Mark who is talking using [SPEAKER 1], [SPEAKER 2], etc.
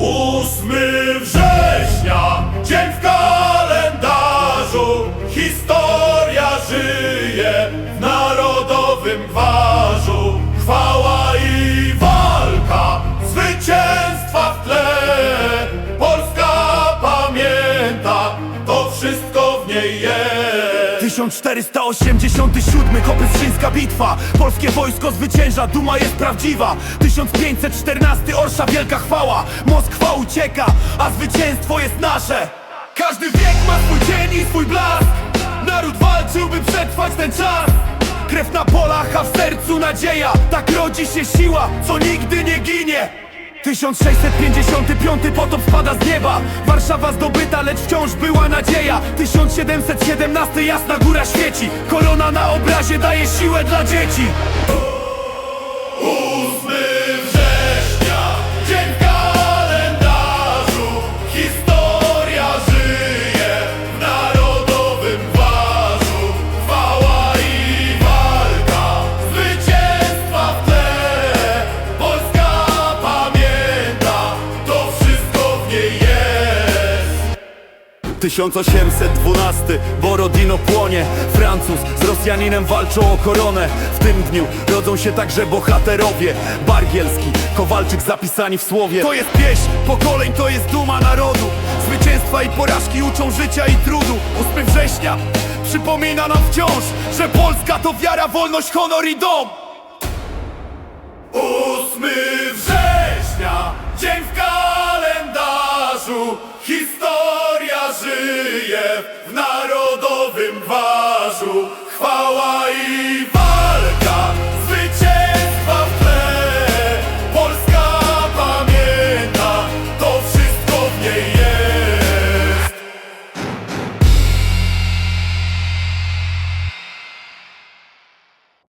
[SPEAKER 1] 8 września, dzień w kalendarzu, historia żyje w narodowym gwarzu. Chwała i walka, zwycięstwa w tle, Polska pamięta, to wszystko w niej jest.
[SPEAKER 2] 1487 Kopyszyńska bitwa. Polskie wojsko zwycięża, duma jest prawdziwa. 1514 Orsza wielka chwała. Moskwa ucieka, a zwycięstwo jest nasze. Każdy wiek ma swój dzień i swój blask. Naród walczył, by przetrwać ten czas. Krew na polach, a w sercu nadzieja. Tak rodzi się siła, co nigdy nie 1655 potop spada z nieba. Warszawa zdobyta, lecz wciąż była nadzieja. 1717 jasna góra świeci. Korona na obrazie daje siłę dla dzieci 1812 Borodino płonie. Francuz z Rosjaninem walczą o koronę. W tym dniu rodzą się także bohaterowie. Bargielski, Kowalczyk zapisani w słowie. To jest pieśń pokoleń, to jest duma narodu. Zwycięstwa i porażki uczą życia i trudu. 8 września przypomina nam wciąż Że Polska to wiara, wolność, honor i dom.
[SPEAKER 1] 8 żyje w narodowym gwarzu Chwała